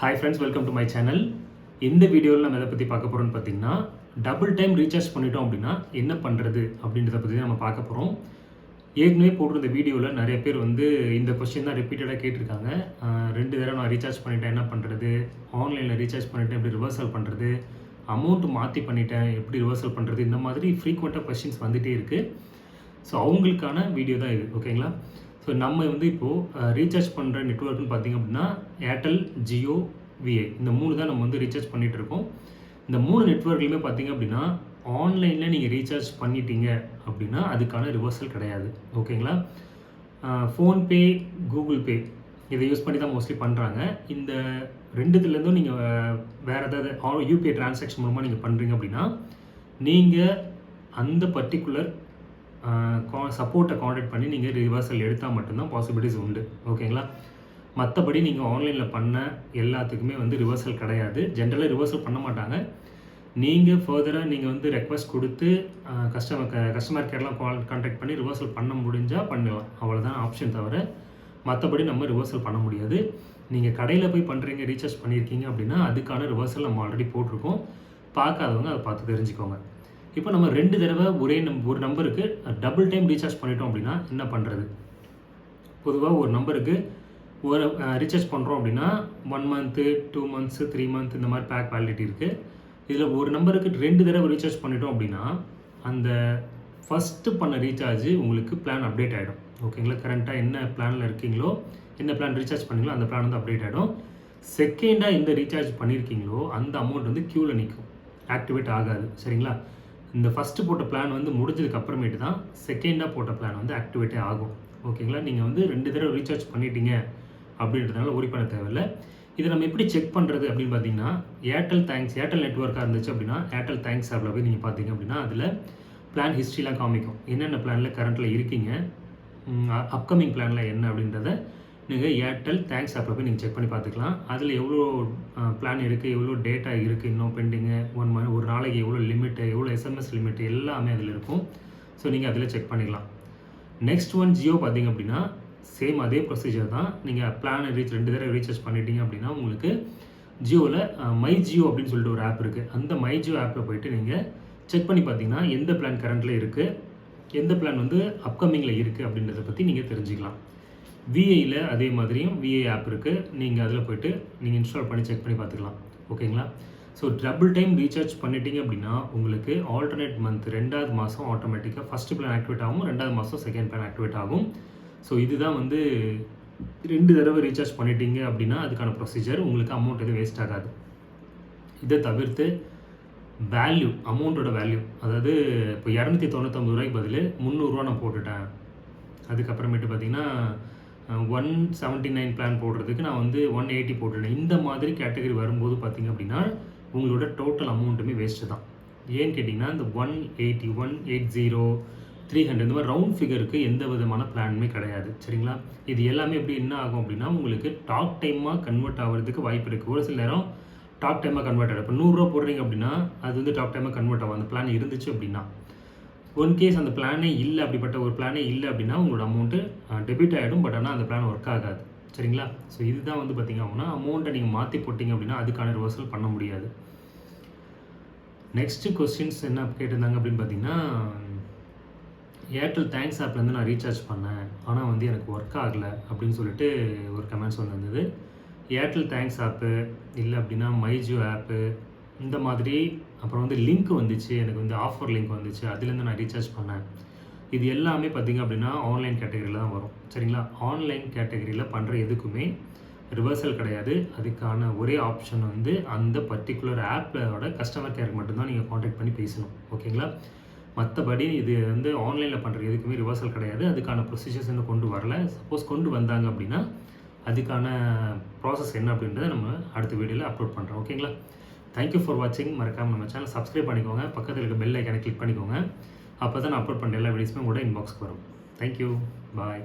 Hi friends welcome to my channel இந்த வீடியோவில் நம்ம எதை பற்றி பார்க்க போகிறோம்னு பார்த்தீங்கன்னா டபுள் டைம் ரீசார்ஜ் பண்ணிட்டோம் அப்படின்னா என்ன பண்ணுறது அப்படின்றத பற்றி தான் நம்ம பார்க்க போகிறோம் ஏற்கனவே போட்டிருந்த வீடியோவில் நிறைய பேர் வந்து இந்த கொஸ்டின் தான் ரிப்பீட்டடாக கேட்டிருக்காங்க. ரெண்டு தடவை நான் ரீசார்ஜ் பண்ணிட்டேன் என்ன பண்ணுறது ஆன்லைனில் ரீசார்ஜ் பண்ணிட்டேன் எப்படி ரிவர்சல் பண்ணுறது அமௌண்ட் மாற்றி பண்ணிட்டேன் எப்படி ரிவர்சல் பண்ணுறது இந்த மாதிரி ஃப்ரீக்வெண்ட்டாக கொஸ்டின்ஸ் வந்துகிட்டே இருக்குது ஸோ அவங்களுக்கான வீடியோ தான் இது ஓகேங்களா ஸோ நம்ம வந்து இப்போது ரீசார்ஜ் பண்ணுற நெட்ஒர்க்னு பார்த்தீங்க அப்படின்னா ஏர்டெல் ஜியோ விஐ இந்த மூணு தான் நம்ம வந்து ரீசார்ஜ் பண்ணிகிட்டு இருக்கோம். இந்த மூணு நெட்ஒர்க்லையுமே பார்த்தீங்க அப்படின்னா ஆன்லைனில் நீங்கள் ரீசார்ஜ் பண்ணிட்டீங்க அப்படின்னா அதுக்கான ரிவர்சல் கிடையாது. ஓகேங்களா ஃபோன்பே கூகுள் பே இதை யூஸ் பண்ணி தான் மோஸ்ட்லி பண்ணுறாங்க இந்த ரெண்டுத்துலேருந்தும் நீங்கள் வேறு ஏதாவது யூபிஐ டிரான்சாக்ஷன் மூலமாக நீங்கள் பண்ணுறீங்க அப்படின்னா நீங்கள் அந்த பர்டிகுலர் சப்போர்ட்டை காண்டாக்ட் பண்ணி நீங்கள் ரிவர்சல் எடுத்தால் மட்டும்தான் பாசிபிலிட்டிஸ் உண்டு. ஓகேங்களா மற்றபடி நீங்கள் ஆன்லைனில் பண்ண எல்லாத்துக்குமே வந்து ரிவர்சல் கிடையாது. ஜென்ரலாக ரிவர்சல் பண்ண மாட்டாங்க. நீங்கள் ஃபர்தராக நீங்கள் வந்து ரெக்வஸ்ட் கொடுத்து கஸ்டமர் கஸ்டமர் கேர்லாம் கால் கான்டாக்ட் பண்ணி ரிவர்சல் பண்ண முடிஞ்சால் பண்ணலாம். அவ்வளோதான் ஆப்ஷன் தவிர மற்றபடி நம்ம ரிவர்சல் பண்ண முடியாது. நீங்கள் கடையில் போய் பண்ணுறீங்க ரீசார்ஜ் பண்ணியிருக்கீங்க அப்படின்னா அதுக்கான ரிவர்சல் நம்ம ஆல்ரெடி போட்டிருக்கோம். பார்க்காதவங்க அதை பார்த்து தெரிஞ்சுக்கோங்க. இப்போ நம்ம ரெண்டு தடவை ஒரே நம் ஒரு நம்பருக்கு டபுள் டைம் ரீசார்ஜ் பண்ணிட்டோம் அப்படின்னா என்ன பண்ணுறது பொதுவாக ஒரு நம்பருக்கு ஒரு ரீசார்ஜ் பண்ணுறோம் அப்படின்னா one month two months three month இந்த மாதிரி பேக் வேலிடிட்டி இருக்குது இதில் ஒரு நம்பருக்கு ரெண்டு தடவை ரீசார்ஜ் பண்ணிட்டோம் அப்படின்னா அந்த ஃபஸ்ட்டு பண்ண ரீசார்ஜ் உங்களுக்கு பிளான் அப்டேட் ஆகிடும் ஓகேங்களா கரண்ட்டாக என்ன பிளானில் இருக்கீங்களோ என்ன பிளான் ரீசார்ஜ் பண்ணீங்களோ அந்த பிளான் வந்து அப்டேட் ஆகிடும் செகண்டாக எந்த ரீசார்ஜ் பண்ணியிருக்கீங்களோ அந்த அமௌண்ட் வந்து க்யூவில் நிற்கும் ஆக்டிவேட் ஆகாது. சரிங்களா? இந்த ஃபஸ்ட்டு போட்ட பிளான் வந்து முடிஞ்சதுக்கு அப்புறமேட்டு தான் செகண்டாக போட்ட பிளான் வந்து ஆக்டிவேட்டே ஆகும். ஓகேங்களா நீங்கள் வந்து ரெண்டு தடவை ரீசார்ஜ் பண்ணிட்டீங்க அப்படின்றதுனால ஒரி பண்ண தேவையில்லை. இதை நம்ம எப்படி செக் பண்ணுறது அப்படின்னு பார்த்தீங்கன்னா ஏர்டெல் தேங்க்ஸ் ஏர்டெல் நெட்ஒர்க்காக இருந்துச்சு அப்படின்னா ஏர்டெல் தேங்க்ஸ் ஆப்பில் போய் நீங்கள் பார்த்தீங்க அப்படின்னா அதில் பிளான் ஹிஸ்ட்ரிலாம் காமிக்கும். என்னென்ன பிளானில் கரண்ட்டில் இருக்கீங்க? அப்கமிங் பிளானில் என்ன அப்படின்றத நீங்கள் ஏர்டெல் தேங்க்ஸ் ஆப்பில் போய் நீங்கள் செக் பண்ணி பார்த்துக்கலாம். அதில் எவ்வளோ பிளான் இருக்குது எவ்வளோ டேட்டா இருக்குது இன்னும் பெண்டிங்கு ஒன் மந்த் ஒரு நாளைக்கு எவ்வளோ லிமிட்டு எவ்வளோ எஸ்எம்எஸ் லிமிட் எல்லாமே அதில் இருக்கும். ஸோ நீங்கள் அதில் செக் பண்ணிக்கலாம். நெக்ஸ்ட் ஒன் ஜியோ பார்த்தீங்க அப்படின்னா சேம் அதே ப்ரொசீஜர் தான். நீங்கள் பிளான் ரீச் ரெண்டு தடவை ரீசார்ஜ் பண்ணிட்டீங்க அப்படின்னா உங்களுக்கு ஜியோவில் மை ஜியோ அப்படின்னு சொல்லிட்டு ஒரு ஆப் இருக்குது அந்த மை ஜியோ ஆப்பில் போயிட்டு நீங்கள் செக் பண்ணி பார்த்தீங்கன்னா எந்த பிளான் கரண்ட்டில் இருக்குது எந்த பிளான் வந்து அப்கமிங்கில் இருக்குது அப்படின்றத பற்றி நீங்கள் தெரிஞ்சுக்கலாம். விஐயில் அதே மாதிரியும் விஐ ஆப் இருக்குது நீங்கள் அதில் போய்ட்டு நீங்கள் இன்ஸ்டால் பண்ணி செக் பண்ணி பார்த்துக்கலாம். ஓகேங்களா ஸோ டபுள் டைம் ரீசார்ஜ் பண்ணிட்டீங்க அப்படின்னா உங்களுக்கு ஆல்டர்னேட் மந்த் ரெண்டாவது மாதம் ஆட்டோமேட்டிக்காக ஃபஸ்ட்டு பிளான் ஆக்டிவேட் ஆகும். ரெண்டாவது மாதம் செகண்ட் பிளான் ஆக்டிவேட் ஆகும். ஸோ இதுதான் வந்து ரெண்டு தடவை ரீசார்ஜ் பண்ணிட்டீங்க அப்படின்னா அதுக்கான ப்ரொசீஜர் உங்களுக்கு அமௌண்ட் எதுவும் வேஸ்ட் ஆகாது. இதை தவிர்த்து வேல்யூ அமௌண்ட்டோட வேல்யூ அதாவது இப்போ இரநூத்தி தொண்ணூத்தொம்பது ரூபாய்க்கு பதில் முந்நூறுரூவா நான் போட்டுட்டேன். அதுக்கப்புறமேட்டு பார்த்தீங்கன்னா ஒன் செவன்ட்டி நைன் பிளான் போடுறதுக்கு நான் வந்து ஒன் எயிட்டி போட்டுருந்தேன். இந்த மாதிரி கேட்டகரி வரும்போது பார்த்தீங்க அப்படின்னா உங்களோட டோட்டல் அமௌண்ட்டுமே வேஸ்ட்டு தான். ஏன்னு கேட்டிங்கன்னா இந்த one eighty one eight zero three hundred இந்த மாதிரி ரவுண்ட் ஃபிகருக்கு எந்த விதமான பிளானுமே கிடையாது. சரிங்களா? இது எல்லாமே எப்படி என்ன ஆகும் அப்படின்னா உங்களுக்கு டாக் டைமாக கன்வெர்ட் ஆகிறதுக்கு வாய்ப்பு இருக்குது ஒரு சில நேரம் டாக் டைமாக கன்வெர்ட் ஆகிடும் இப்போ நூறுரூவா போடுறீங்க அப்படின்னா அது வந்து டாக் டைமாக கன்வெர்ட் ஆகும். அந்த பிளான் இருந்துச்சு அப்படின்னா ஒன் கேஸ் அந்த பிளானே இல்லை அப்படிப்பட்ட ஒரு பிளானே இல்லை அப்படின்னா உங்களோட அமௌண்ட்டு டெபிட் ஆகிடும் பட் ஆனால் அந்த பிளான் ஒர்க் ஆகாது. சரிங்களா? ஸோ இதுதான் வந்து பார்த்திங்க அப்படின்னா அமௌண்ட்டை நீங்கள் மாற்றி போட்டிங்க அப்படின்னா அதுக்கான ரிவர்சல் பண்ண முடியாது. நெக்ஸ்ட்டு கொஸ்டின்ஸ் என்ன கேட்டிருந்தாங்க அப்படின்னு பார்த்தீங்கன்னா ஏர்டெல் தேங்க்ஸ் ஆப்லேருந்து நான் ரீசார்ஜ் பண்ணேன் ஆனால் வந்து எனக்கு ஒர்க் ஆகலை அப்படின்னு சொல்லிட்டு ஒரு கமெண்ட்ஸ் வந்திருந்தது ஏர்டெல் தேங்க்ஸ் ஆப்பு இல்லை அப்படின்னா மைஜியோ ஆப்பு இந்த மாதிரி அப்புறம் வந்து லிங்க் வந்துச்சு எனக்கு வந்து ஆஃபர் லிங்க் வந்துச்சு அதுலேருந்து நான் ரீசார்ஜ் பண்ணேன். இது எல்லாமே பார்த்திங்க அப்படின்னா ஆன்லைன் கேட்டகரியில் தான் வரும். சரிங்களா? ஆன்லைன் கேட்டகரியில் பண்ணுற எதுக்குமே ரிவர்சல் கிடையாது. அதுக்கான ஒரே ஆப்ஷன் வந்து அந்த பர்டிகுலர் ஆப்போட கஸ்டமர் கேருக்கு மட்டும்தான் நீங்கள் காண்டாக்ட் பண்ணி பேசணும். ஓகேங்களா மற்றபடி இது வந்து ஆன்லைனில் பண்ணுற எதுக்குமே ரிவர்சல் கிடையாது. அதுக்கான ப்ரொசீஜர்ஸ் இன்னும் கொண்டு வரல. சப்போஸ் கொண்டு வந்தாங்க அப்படின்னா அதுக்கான ப்ராசஸ் என்ன அப்படின்றத நம்ம அடுத்த வீடியோவில் அப்லோட் பண்ணுறோம் ஓகேங்களா தேங்க்யூ ஃபார் வாட்சிங் மறக்காமல் நம்ம சேனல் சப்ஸ்கிரைப் பண்ணிக்கோங்க. பக்கத்தில் இருக்க பெல் ஐக்கானை கிளிக் பண்ணிக்கோங்க. அப்போ தான் நான் அப்லோட் பண்ணுற எல்லா வீடியோஸுமே உங்களோட இன்பாக்ஸ்க்கு வரும். Thank you bye